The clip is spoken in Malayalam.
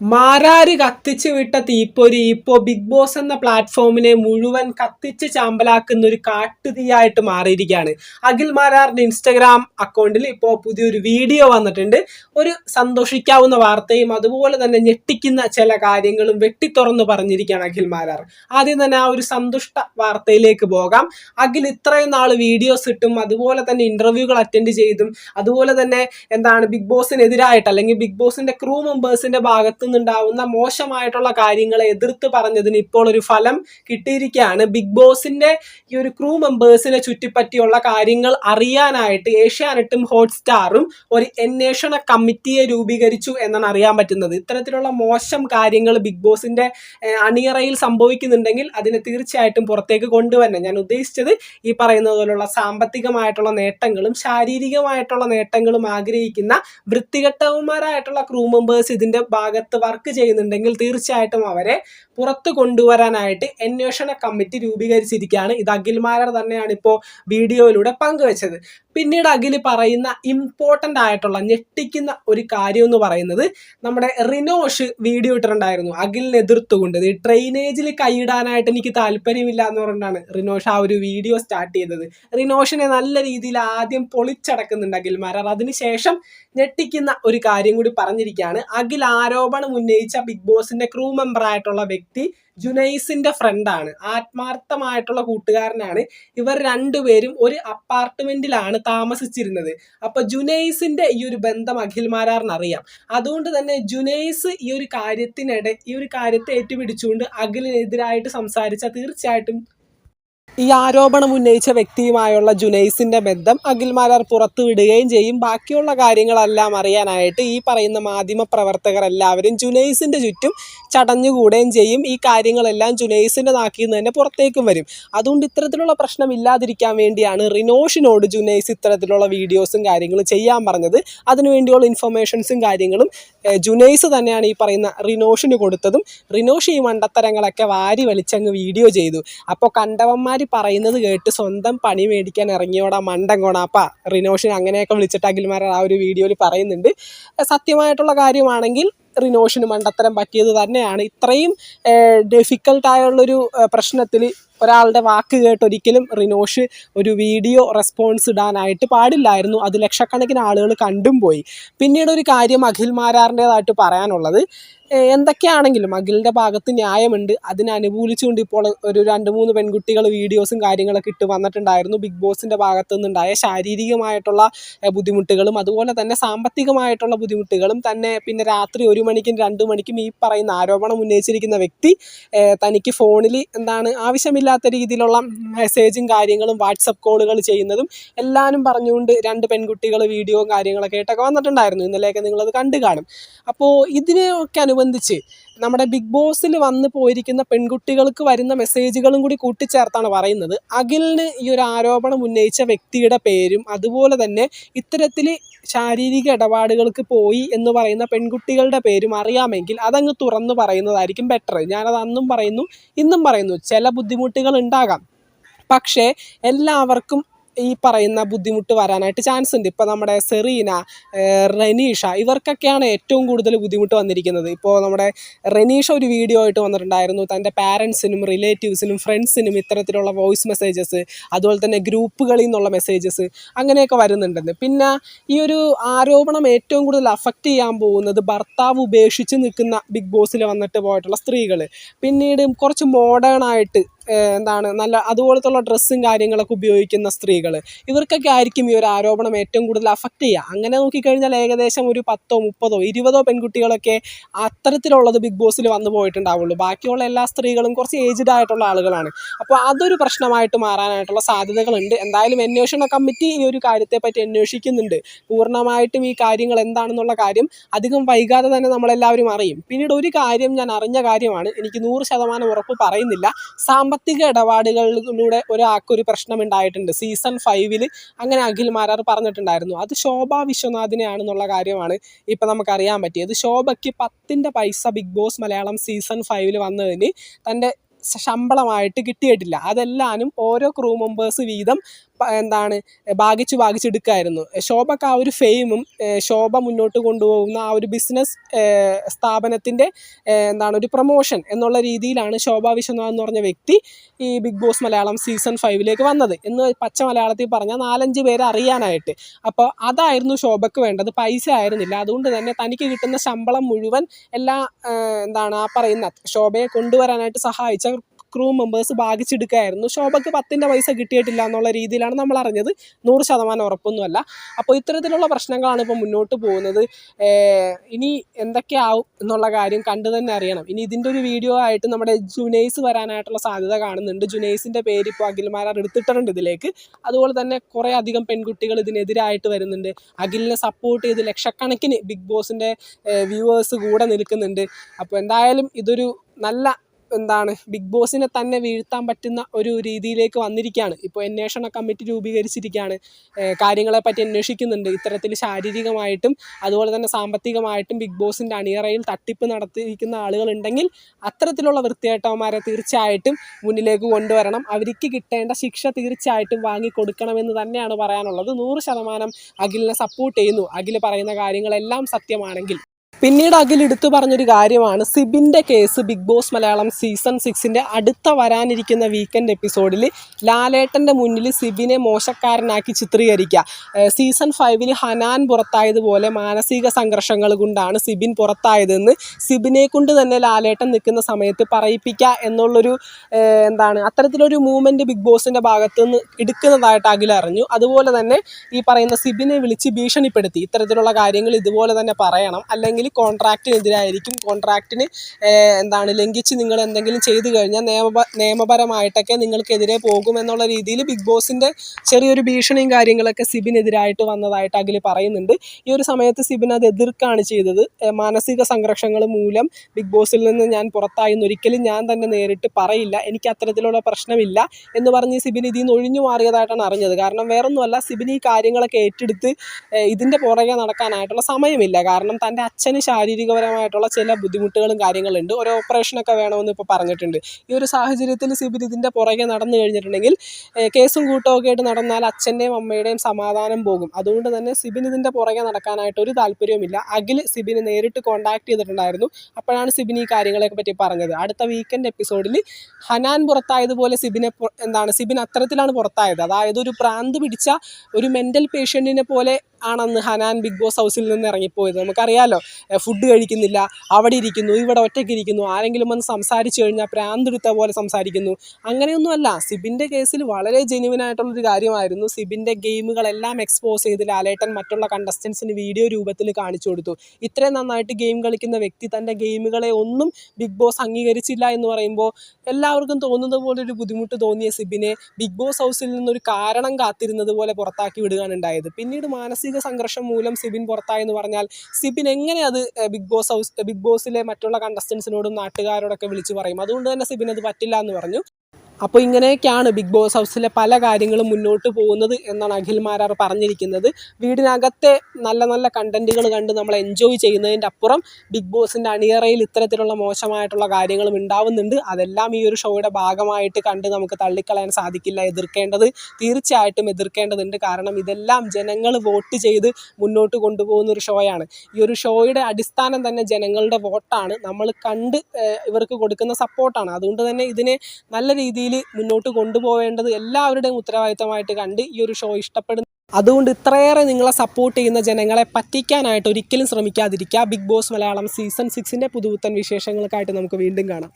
മാരാര് കത്തിച്ചു വിട്ട തീപ്പൊരി ഇപ്പോ ബിഗ് ബോസ് എന്ന പ്ലാറ്റ്ഫോമിനെ മുഴുവൻ കത്തിച്ച് ചാമ്പലാക്കുന്ന ഒരു കാട്ടുതീയായിട്ട് മാറിയിരിക്കുകയാണ്. അഖിൽ മാരാറിന്റെ ഇൻസ്റ്റഗ്രാം അക്കൗണ്ടിൽ ഇപ്പോൾ പുതിയൊരു വീഡിയോ വന്നിട്ടുണ്ട്. ഒരു സന്തോഷിക്കാവുന്ന വാർത്തയും അതുപോലെ തന്നെ ഞെട്ടിക്കുന്ന ചില കാര്യങ്ങളും വെട്ടിത്തുറന്ന് പറഞ്ഞിരിക്കുകയാണ് അഖിൽ മാരാർ. ആദ്യം തന്നെ ആ ഒരു സന്തുഷ്ട വാർത്തയിലേക്ക് പോകാം. അഖിൽ ഇത്രയും നാൾ വീഡിയോസ് ഇട്ടും അതുപോലെ തന്നെ ഇന്റർവ്യൂകൾ അറ്റൻഡ് ചെയ്തും അതുപോലെ തന്നെ എന്താണ് ബിഗ് ബോസിനെതിരായിട്ട് അല്ലെങ്കിൽ ബിഗ് ബോസിന്റെ ക്രൂ മെമ്പേഴ്സിന്റെ ഭാഗത്തു നിന്നുണ്ടാവുന്ന മോശമായിട്ടുള്ള കാര്യങ്ങളെ എതിർത്ത് പറഞ്ഞതിന് ഇപ്പോൾ ഒരു ഫലം കിട്ടിയിരിക്കുകയാണ്. ബിഗ് ബോസിന്റെ ഈ ഒരു ക്രൂ മെമ്പേഴ്സിനെ ചുറ്റിപ്പറ്റിയുള്ള കാര്യങ്ങൾ അറിയാനായിട്ട് ഏഷ്യാനെറ്റും ഹോട്ട്സ്റ്റാറും ഒരു അന്വേഷണ കമ്മിറ്റിയെ രൂപീകരിച്ചു എന്നാണ് അറിയാൻ പറ്റുന്നത്. ഇത്തരത്തിലുള്ള മോശം കാര്യങ്ങൾ ബിഗ് ബോസിന്റെ അണിയറയിൽ സംഭവിക്കുന്നുണ്ടെങ്കിൽ അതിനെ തീർച്ചയായിട്ടും പുറത്തേക്ക് കൊണ്ടുവരണം. ഞാൻ ഉദ്ദേശിച്ചത് ഈ പറയുന്നത് പോലുള്ള സാമ്പത്തികമായിട്ടുള്ള നേട്ടങ്ങളും ശാരീരികമായിട്ടുള്ള നേട്ടങ്ങളും ആഗ്രഹിക്കുന്ന വൃത്തികെട്ടവന്മാരായിട്ടുള്ള ക്രൂ മെമ്പേഴ്സ് ഇതിന്റെ ഭാഗത്ത് വർക്ക് ചെയ്യുന്നുണ്ടെങ്കിൽ തീർച്ചയായിട്ടും അവരെ പുറത്ത് കൊണ്ടുവരാനായിട്ട് അന്വേഷണ കമ്മിറ്റി രൂപീകരിച്ചിരിക്കുകയാണ്. ഇത് അഖിൽ മാരർ തന്നെയാണ് ഇപ്പോൾ വീഡിയോയിലൂടെ പങ്കുവച്ചത്. പിന്നീട് അഖിൽ പറയുന്ന ഇമ്പോർട്ടന്റ് ആയിട്ടുള്ള ഞെട്ടിക്കുന്ന ഒരു കാര്യം എന്ന് പറയുന്നത് നമ്മുടെ റിനോഷ് വീഡിയോ ഇട്ടിട്ടുണ്ടായിരുന്നു. അഖിലിനെ എതിർത്തുകൊണ്ട്. ഈ ട്രെയിനേജിൽ കൈയിടാനായിട്ട് എനിക്ക് താല്പര്യമില്ല എന്ന് പറഞ്ഞിട്ടാണ് റിനോഷ് ആ ഒരു വീഡിയോ സ്റ്റാർട്ട് ചെയ്തത്. റിനോഷിനെ നല്ല രീതിയിൽ ആദ്യം പൊളിച്ചടക്കുന്നുണ്ട് അഖിൽമാരർ അതിനുശേഷം ഞെട്ടിക്കുന്ന ഒരു കാര്യം കൂടി പറഞ്ഞിരിക്കുകയാണ്. അഖിൽ ആരോപണം ഉന്നയിച്ച ബിഗ് ബോസിന്റെ ക്രൂ മെമ്പറായിട്ടുള്ള വ്യക്തി ജുനൈസിന്റെ ഫ്രണ്ടാണ് ആത്മാർത്ഥമായിട്ടുള്ള കൂട്ടുകാരനാണ്. ഇവർ രണ്ടുപേരും ഒരു അപ്പാർട്ട്മെന്റിലാണ് താമസിച്ചിരുന്നത്. അപ്പൊ ജുനൈസിന്റെ ഈ ഒരു ബന്ധം അഖിൽമാരാറിന് അറിയാം. അതുകൊണ്ട് തന്നെ ജുനൈസ് ഈ ഒരു കാര്യത്തിനിടെ ഈ ഒരു കാര്യത്തെ ഏറ്റുപിടിച്ചുകൊണ്ട് അഖിലിനെതിരായിട്ട് സംസാരിച്ച തീർച്ചയായിട്ടും ഈ ആരോപണം ഉന്നയിച്ച വ്യക്തിയുമായുള്ള ജുനൈസിന്റെ ബന്ധം അഖിൽമാരാർ പുറത്തുവിടുകയും ചെയ്യും. ബാക്കിയുള്ള കാര്യങ്ങളെല്ലാം അറിയാനായിട്ട് ഈ പറയുന്ന മാധ്യമ പ്രവർത്തകർ എല്ലാവരും ജുനൈസിന്റെ ചുറ്റും ചടഞ്ഞുകൂടുകയും ചെയ്യും. ഈ കാര്യങ്ങളെല്ലാം ജുനൈസിന്റെ നാക്കിൽ നിന്ന് തന്നെ പുറത്തേക്കും വരും. അതുകൊണ്ട് ഇത്തരത്തിലുള്ള പ്രശ്നം ഇല്ലാതിരിക്കാൻ വേണ്ടിയാണ് റിനോഷിനോട് ജുനൈസ് ഇത്തരത്തിലുള്ള വീഡിയോസും കാര്യങ്ങളും ചെയ്യാൻ പറഞ്ഞത്. അതിനുവേണ്ടിയുള്ള ഇൻഫർമേഷൻസും കാര്യങ്ങളും ജുനൈസ് തന്നെയാണ് ഈ പറയുന്ന റിനോഷിന് കൊടുത്തതും. റിനോഷ് ഈ മണ്ടത്തരങ്ങളൊക്കെ വാരി വലിച്ചങ്ങ് വീഡിയോ ചെയ്തു. അപ്പോൾ കണ്ടവന്മാർ പറയുന്നത് കേട്ട് സ്വന്തം പണി മേടിക്കാൻ ഇറങ്ങിയോടാ മണ്ടൻ കൊണാപ്പാ റിനോഷൻ അങ്ങനെയൊക്കെ വിളിച്ചിട്ട് അഖിൽമാർ ആ ഒരു വീഡിയോയിൽ പറയുന്നുണ്ട്. സത്യമായിട്ടുള്ള കാര്യമാണെങ്കിൽ റിനോഷന് മണ്ടത്തരം പറ്റിയത് തന്നെയാണ്. ഇത്രയും ഡിഫിക്കൽട്ടായുള്ളൊരു പ്രശ്നത്തിൽ ഒരാളുടെ വാക്ക് കേട്ട് ഒരിക്കലും റിനോഷ് ഒരു വീഡിയോ റെസ്പോൺസ് ഇടാനായിട്ട് പാടില്ലായിരുന്നു. അത് ലക്ഷക്കണക്കിന് ആളുകൾ കണ്ടും പോയി. പിന്നീട് ഒരു കാര്യം അഖിൽ മാരാറിന്റെതായിട്ട് പറയാനുള്ളത് എന്തൊക്കെയാണെങ്കിലും അഖിലിന്റെ ഭാഗത്ത് ന്യായമുണ്ട്. അതിനെ അനുകൂലിച്ചുകൊണ്ട് ഇപ്പോൾ ഒരു രണ്ട് മൂന്ന് പെൺകുട്ടികൾ വീഡിയോസും കാര്യങ്ങളൊക്കെ ഇട്ട് വന്നിട്ടുണ്ടായിരുന്നു. ബിഗ് ബോസിന്റെ ഭാഗത്തു നിന്നുണ്ടായ ശാരീരികമായിട്ടുള്ള ബുദ്ധിമുട്ടുകളും അതുപോലെ തന്നെ സാമ്പത്തികമായിട്ടുള്ള ബുദ്ധിമുട്ടുകളും തന്നെ പിന്നെ രാത്രി ഒരു മണിക്കും രണ്ട് മണിക്കും ഈ പറയുന്ന ആരോപണം ഉന്നയിച്ചിരിക്കുന്ന വ്യക്തി തനിക്ക് ഫോണിൽ എന്താണ് ആവശ്യമില്ലാത്ത രീതിയിലുള്ള മെസ്സേജും കാര്യങ്ങളും വാട്സപ്പ് കോളുകൾ ചെയ്യുന്നതും എല്ലാവരും പറഞ്ഞുകൊണ്ട് രണ്ട് പെൺകുട്ടികൾ വീഡിയോയും കാര്യങ്ങളൊക്കെ ആയിട്ടൊക്കെ വന്നിട്ടുണ്ടായിരുന്നു. ഇന്നലെയൊക്കെ നിങ്ങളത് കണ്ടു കാണും. അപ്പോൾ ഇതിനെയൊക്കെ അനുബന്ധിച്ച് നമ്മുടെ ബിഗ് ബോസിൽ വന്ന് പോയിരിക്കുന്ന പെൺകുട്ടികൾക്ക് വരുന്ന മെസ്സേജുകളും കൂടി കൂട്ടിച്ചേർത്താണ് പറയുന്നത്. അഖിലിന് ഈ ഒരു ആരോപണം ഉന്നയിച്ച വ്യക്തിയുടെ പേരും അതുപോലെ തന്നെ ഇത്തരത്തിൽ ശാരീരിക ഇടപാടുകൾക്ക് പോയി എന്ന് പറയുന്ന പെൺകുട്ടികളുടെ പേരും അറിയാമെങ്കിൽ അതങ്ങ് തുറന്നു പറയുന്നതായിരിക്കും ബെറ്റർ ഞാനത് അന്നും പറയുന്നു ഇന്നും പറയുന്നു. ചില ബുദ്ധിമുട്ടുകൾ ഉണ്ടാകാം. പക്ഷേ എല്ലാവർക്കും ഈ പറയുന്ന ബുദ്ധിമുട്ട് വരാനായിട്ട് ചാൻസ് ഉണ്ട്. ഇപ്പോൾ നമ്മുടെ സെറീന റനീഷ ഇവർക്കൊക്കെയാണ് ഏറ്റവും കൂടുതൽ ബുദ്ധിമുട്ട് വന്നിരിക്കുന്നത്. ഇപ്പോൾ നമ്മുടെ റനീഷ ഒരു വീഡിയോ ആയിട്ട് വന്നിട്ടുണ്ടായിരുന്നു. തന്റെ പാരൻസിനും റിലേറ്റീവ്സിനും ഫ്രണ്ട്സിനും ഇത്തരത്തിലുള്ള വോയിസ് മെസ്സേജസ് അതുപോലെ തന്നെ ഗ്രൂപ്പുകളിൽ നിന്നുള്ള മെസ്സേജസ് അങ്ങനെയൊക്കെ വരുന്നുണ്ടെന്ന്. പിന്നെ ഈ ഒരു ആരോപണം ഏറ്റവും കൂടുതൽ അഫക്റ്റ് ചെയ്യാൻ പോകുന്നത് ഭർത്താവ് ഉപേക്ഷിച്ച് നിൽക്കുന്ന ബിഗ് ബോസിൽ വന്നിട്ട് പോയിട്ടുള്ള സ്ത്രീകൾ പിന്നീട് കുറച്ച് മോഡേൺ ആയിട്ട് എന്താണ് നല്ല അതുപോലത്തുള്ള ഡ്രസ്സും കാര്യങ്ങളൊക്കെ ഉപയോഗിക്കുന്ന സ്ത്രീകൾ. ഇവർക്കൊക്കെ ആയിരിക്കും ഈ ഒരു ആരോപണം ഏറ്റവും കൂടുതൽ അഫക്റ്റ് ചെയ്യുക. അങ്ങനെ നോക്കിക്കഴിഞ്ഞാൽ ഏകദേശം ഒരു പത്തോ മുപ്പതോ ഇരുപതോ പെൺകുട്ടികളൊക്കെ അത്തരത്തിലുള്ളത് ബിഗ് ബോസിൽ വന്നു പോയിട്ടുണ്ടാവുള്ളൂ. ബാക്കിയുള്ള എല്ലാ സ്ത്രീകളും കുറച്ച് ഏജ്ഡ് ആയിട്ടുള്ള ആളുകളാണ്. അപ്പോൾ അതൊരു പ്രശ്നമായിട്ട് മാറാനായിട്ടുള്ള സാധ്യതകളുണ്ട്. എന്തായാലും അന്വേഷണ കമ്മിറ്റി ഈ ഒരു കാര്യത്തെപ്പറ്റി അന്വേഷിക്കുന്നുണ്ട്. പൂർണമായിട്ടും ഈ കാര്യങ്ങൾ എന്താണെന്നുള്ള കാര്യം അധികം വൈകാതെ തന്നെ നമ്മളെല്ലാവരും അറിയും. പിന്നീട് ഒരു കാര്യം ഞാൻ അറിഞ്ഞ കാര്യമാണ്. എനിക്ക് നൂറ് ശതമാനം ഉറപ്പ് പറയുന്നില്ല. സാമ്പത്തിക ഇടപാടുകളിലൂടെ ഒരാൾക്കൊരു പ്രശ്നം ഉണ്ടായിട്ടുണ്ട് സീസൺ ഫൈവിൽ അങ്ങനെ അഖിൽ മാരാർ പറഞ്ഞിട്ടുണ്ടായിരുന്നു. അത് ശോഭ വിശ്വനാഥിനെയാണെന്നുള്ള കാര്യമാണ് ഇപ്പം നമുക്കറിയാൻ പറ്റിയത്. ശോഭയ്ക്ക് പത്തിന്റെ പൈസ ബിഗ് ബോസ് മലയാളം സീസൺ ഫൈവിൽ വന്നതിന് തന്റെ ശമ്പളമായിട്ട് കിട്ടിയിട്ടില്ല. അതെല്ലാനും ഓരോ ക്രൂ മെമ്പേഴ്സ് വീതം എന്താണ് ഭാഗിച്ചു ഭാഗിച്ചെടുക്കായിരുന്നു. ശോഭക്ക് ആ ഒരു ഫെയിമും ശോഭ മുന്നോട്ട് കൊണ്ടുപോകുന്ന ആ ഒരു ബിസിനസ് സ്ഥാപനത്തിന്റെ എന്താണ് ഒരു പ്രൊമോഷൻ എന്നുള്ള രീതിയിലാണ് ശോഭ വിശ്വനാഥ് എന്ന് പറഞ്ഞ വ്യക്തി ഈ ബിഗ് ബോസ് മലയാളം സീസൺ ഫൈവിലേക്ക് വന്നത്. എന്ന് പച്ച മലയാളത്തിൽ പറഞ്ഞാൽ നാലഞ്ച് പേരെ അറിയാനായിട്ട്. അപ്പോൾ അതായിരുന്നു ശോഭയ്ക്ക് വേണ്ടത്. പൈസ ആയിരുന്നില്ല. അതുകൊണ്ട് തന്നെ തനിക്ക് കിട്ടുന്ന ശമ്പളം മുഴുവൻ എല്ലാ എന്താണ് ആ പറയുന്ന ശോഭയെ കൊണ്ടുവരാനായിട്ട് സഹായിച്ച ക്രൂ മെമ്പേഴ്സ് ഭാഗിച്ചെടുക്കുകയായിരുന്നു ശോഭയ്ക്ക് പത്തിന്റെ പൈസ കിട്ടിയിട്ടില്ല എന്നുള്ള രീതിയിലാണ് നമ്മൾ അറിഞ്ഞത്. നൂറ് ശതമാനം ഉറപ്പൊന്നുമല്ല. അപ്പോൾ ഇത്തരത്തിലുള്ള പ്രശ്നങ്ങളാണ് ഇപ്പോൾ മുന്നോട്ട് പോകുന്നത്. ഇനി എന്തൊക്കെയാവും എന്നുള്ള കാര്യം കണ്ടു തന്നെ അറിയണം. ഇനി ഇതിന്റെ ഒരു വീഡിയോ ആയിട്ട് നമ്മുടെ ജുനൈസ് വരാനായിട്ടുള്ള സാധ്യത കാണുന്നുണ്ട്. ജുനൈസിന്റെ പേര് ഇപ്പോൾ അഖിൽമാരാർ എടുത്തിട്ടുണ്ട് ഇതിലേക്ക്. അതുപോലെ തന്നെ കുറേ അധികം പെൺകുട്ടികൾ ഇതിനെതിരായിട്ട് വരുന്നുണ്ട്. അഖിലിനെ സപ്പോർട്ട് ചെയ്ത് ലക്ഷക്കണക്കിന് ബിഗ് ബോസിന്റെ വ്യൂവേഴ്സ് കൂടെ നിൽക്കുന്നുണ്ട്. അപ്പോൾ എന്തായാലും ഇതൊരു നല്ല എന്താണ് ബിഗ് ബോസിനെ തന്നെ വീഴ്ത്താൻ പറ്റുന്ന ഒരു രീതിയിലേക്ക് വന്നിരിക്കുകയാണ്. ഇപ്പോൾ അന്വേഷണ കമ്മിറ്റി രൂപീകരിച്ചിരിക്കുകയാണ്. കാര്യങ്ങളെപ്പറ്റി അന്വേഷിക്കുന്നുണ്ട്. ഇത്തരത്തിൽ ശാരീരികമായിട്ടും അതുപോലെ തന്നെ സാമ്പത്തികമായിട്ടും ബിഗ് ബോസിന്റെ അണിയറയിൽ തട്ടിപ്പ് നടത്തിയിരിക്കുന്ന ആളുകളുണ്ടെങ്കിൽ അത്തരത്തിലുള്ള വൃത്തിയേട്ടവന്മാരെ തീർച്ചയായിട്ടും മുന്നിലേക്ക് കൊണ്ടുവരണം. അവർക്ക് കിട്ടേണ്ട ശിക്ഷ തീർച്ചയായിട്ടും വാങ്ങിക്കൊടുക്കണമെന്ന് തന്നെയാണ് പറയാനുള്ളത്. നൂറ് ശതമാനം അഖിലിനെ സപ്പോർട്ട് ചെയ്യുന്നു. അഖിൽ പറയുന്ന കാര്യങ്ങളെല്ലാം സത്യമാണെങ്കിൽ. പിന്നീട് അഖിൽ എടുത്തു പറഞ്ഞൊരു കാര്യമാണ്. സിബിന്റെ case Bigg Boss Malayalam season സിക്സിന്റെ അടുത്ത വരാനിരിക്കുന്ന വീക്കെൻഡ് എപ്പിസോഡിൽ ലാലേട്ടന്റെ മുന്നിൽ സിബിനെ മോശക്കാരനാക്കി ചിത്രീകരിക്കുക. സീസൺ ഫൈവിൽ ഹനാൻ പുറത്തായതുപോലെ മാനസിക സംഘർഷങ്ങൾ കൊണ്ടാണ് സിബിൻ പുറത്തായതെന്ന് സിബിനെ കൊണ്ട് തന്നെ ലാലേട്ടൻ നിൽക്കുന്ന സമയത്ത് പറയിപ്പിക്കുക എന്നുള്ളൊരു എന്താണ് അത്തരത്തിലൊരു മൂവ്മെന്റ് ബിഗ് ബോസിന്റെ ഭാഗത്തു നിന്ന് എടുക്കുന്നതായിട്ട് അഖിൽ അറിഞ്ഞു. അതുപോലെ തന്നെ ഈ പറയുന്ന സിബിനെ വിളിച്ച് ഭീഷണിപ്പെടുത്തി. ഇത്തരത്തിലുള്ള കാര്യങ്ങൾ ഇതുപോലെ തന്നെ പറയണം. അല്ലെങ്കിൽ കോൺട്രാക്റ്റിനെതിരായിരിക്കും കോൺട്രാക്റ്റിന് എന്താണ് ലംഘിച്ച് നിങ്ങൾ എന്തെങ്കിലും ചെയ്തു കഴിഞ്ഞാൽ നിയമ നിയമപരമായിട്ടൊക്കെ നിങ്ങൾക്കെതിരെ പോകുമെന്നുള്ള രീതിയിൽ ബിഗ് ബോസിന്റെ ചെറിയൊരു ഭീഷണിയും കാര്യങ്ങളൊക്കെ സിബിനെതിരായിട്ട് വന്നതായിട്ട് അഖിൽ പറയുന്നുണ്ട്. ഈ ഒരു സമയത്ത് സിബിൻ അത് എതിർക്കാണ് ചെയ്തത്. മാനസിക സംഘർഷങ്ങൾ മൂലം ബിഗ് ബോസിൽ നിന്ന് ഞാൻ പുറത്തായി ഒരിക്കലും ഞാൻ തന്നെ നേരിട്ട് പറയില്ല. എനിക്ക് അത്തരത്തിലുള്ള പ്രശ്നമില്ല എന്ന് പറഞ്ഞ് സിബിൻ ഇതിൽ നിന്ന് ഒഴിഞ്ഞു മാറിയതായിട്ടാണ് അറിഞ്ഞത്. കാരണം വേറൊന്നുമല്ല സിബിൻ ഈ കാര്യങ്ങളൊക്കെ ഏറ്റെടുത്ത് ഇതിന്റെ പുറകെ നടക്കാനായിട്ടുള്ള സമയമില്ല. കാരണം തന്റെ അച്ഛന് ശാരീരികപരമായിട്ടുള്ള ചില ബുദ്ധിമുട്ടുകളും കാര്യങ്ങളുണ്ട്. ഒരു ഓപ്പറേഷനൊക്കെ വേണമെന്ന് ഇപ്പോൾ പറഞ്ഞിട്ടുണ്ട്. ഈ ഒരു സാഹചര്യത്തിൽ സിബിൻ ഇതിന്റെ പുറകെ നടന്നു കഴിഞ്ഞിട്ടുണ്ടെങ്കിൽ കേസും കൂട്ടമൊക്കെ ആയിട്ട് നടന്നാൽ അച്ഛന്റെയും അമ്മയുടെയും സമാധാനം പോകും. അതുകൊണ്ട് തന്നെ സിബിൻ ഇതിന്റെ പുറകെ നടക്കാനായിട്ട് ഒരു താല്പര്യവുമില്ല. അഖിൽ സിബിനെ നേരിട്ട് കോൺടാക്ട് ചെയ്തിട്ടുണ്ടായിരുന്നു. അപ്പോഴാണ് സിബിൻ ഈ കാര്യങ്ങളെയൊക്കെ പറ്റി പറഞ്ഞത്. അടുത്ത വീക്കെൻഡ് എപ്പിസോഡിൽ ഹനാൻ പുറത്തായതുപോലെ സിബിനെ എന്താണ് സിബിൻ അത്തരത്തിലാണ് പുറത്തായത്. അതായത് ഒരു പ്രാന്ത് പിടിച്ച ഒരു മെന്റൽ പേഷ്യന്റിനെ പോലെ ആണെന്ന് ഹനാൻ ബിഗ് ബോസ് ഹൗസിൽ നിന്ന് ഇറങ്ങിപ്പോയത്. നമുക്കറിയാലോ ഫുഡ് കഴിക്കുന്നില്ല അവിടെ ഇരിക്കുന്നു ഇവിടെ ഒറ്റയ്ക്ക് ഇരിക്കുന്നു ആരെങ്കിലും വന്ന് സംസാരിച്ചു കഴിഞ്ഞാൽ പ്രാന്തെടുത്ത പോലെ സംസാരിക്കുന്നു. അങ്ങനെയൊന്നുമല്ല സിബിന്റെ കേസിൽ വളരെ ജെന്യുവൻ ആയിട്ടുള്ളൊരു കാര്യമായിരുന്നു. സിബിന്റെ ഗെയിമുകളെല്ലാം എക്സ്പോസ് ചെയ്ത് ലാലേട്ടൻ മറ്റുള്ള കണ്ടസ്റ്റൻസിന് വീഡിയോ രൂപത്തിൽ കാണിച്ചു കൊടുത്തു. ഇത്രയും നന്നായിട്ട് ഗെയിം കളിക്കുന്ന വ്യക്തി തന്റെ ഗെയിമുകളെ ഒന്നും ബിഗ് ബോസ് അംഗീകരിച്ചില്ല എന്ന് പറയുമ്പോൾ എല്ലാവർക്കും തോന്നുന്നത് പോലെ ഒരു ബുദ്ധിമുട്ട് തോന്നിയ സിബിനെ ബിഗ് ബോസ് ഹൗസിൽ നിന്നൊരു കാരണം കാത്തിരുന്നത് പോലെ പുറത്താക്കി വിടുകയാണ് ഉണ്ടായത്. പിന്നീട് മാനസിക സംഘർഷം മൂലം സിബിൻ പുറത്തായെന്ന് പറഞ്ഞാൽ സിബിൻ എങ്ങനെ അത് ബിഗ് ബോസ് ഹൗസ് ബിഗ് ബോസിലെ മറ്റുള്ള കണ്ടസ്റ്റൻസിനോടും നാട്ടുകാരോടൊക്കെ വിളിച്ച് പറയും. അതുകൊണ്ട് തന്നെ സിബിൻ അത് പറ്റില്ല എന്ന് പറഞ്ഞു. അപ്പോൾ ഇങ്ങനെയൊക്കെയാണ് ബിഗ് ബോസ് ഹൗസിലെ പല കാര്യങ്ങളും മുന്നോട്ട് പോകുന്നത് എന്നാണ് അഖിൽ മാരാർ പറഞ്ഞിരിക്കുന്നത്. വീടിനകത്തെ നല്ല നല്ല കണ്ടന്റുകൾ കണ്ട് നമ്മൾ എൻജോയ് ചെയ്യുന്നതിന്റെ അപ്പുറം ബിഗ് ബോസിന്റെ അണിയറയിൽ ഇത്തരത്തിലുള്ള മോശമായിട്ടുള്ള കാര്യങ്ങളും ഉണ്ടാവുന്നുണ്ട്. അതെല്ലാം ഈ ഒരു ഷോയുടെ ഭാഗമായിട്ട് കണ്ട് നമുക്ക് തള്ളിക്കളയാൻ സാധിക്കില്ല എതിർക്കേണ്ടത് തീർച്ചയായിട്ടും എതിർക്കേണ്ടതുണ്ട്. കാരണം ഇതെല്ലാം ജനങ്ങൾ വോട്ട് ചെയ്ത് മുന്നോട്ട് കൊണ്ടുപോകുന്ന ഒരു ഷോയാണ്. ഈ ഒരു ഷോയുടെ അടിസ്ഥാനം തന്നെ ജനങ്ങളുടെ വോട്ടാണ്. നമ്മൾ കണ്ട് ഇവർക്ക് കൊടുക്കുന്ന സപ്പോർട്ടാണ് അതുകൊണ്ട് തന്നെ ഇതിനെ നല്ല രീതിയിൽ മുന്നോട്ട് കൊണ്ടുപോകേണ്ടത് എല്ലാവരുടെയും ഉത്തരവാദിത്തമായിട്ട് കണ്ട് ഈ ഒരു ഷോ ഇഷ്ടപ്പെടുന്ന അതുകൊണ്ട് ഇത്രയേറെ നിങ്ങളെ സപ്പോർട്ട് ചെയ്യുന്ന ജനങ്ങളെ പറ്റിക്കാനായിട്ട് ഒരിക്കലും ശ്രമിക്കാതിരിക്കുക. ബിഗ് ബോസ് മലയാളം സീസൺ സിക്സിന്റെ പുതുപുത്തൻ വിശേഷങ്ങൾക്കായിട്ട് നമുക്ക് വീണ്ടും കാണാം.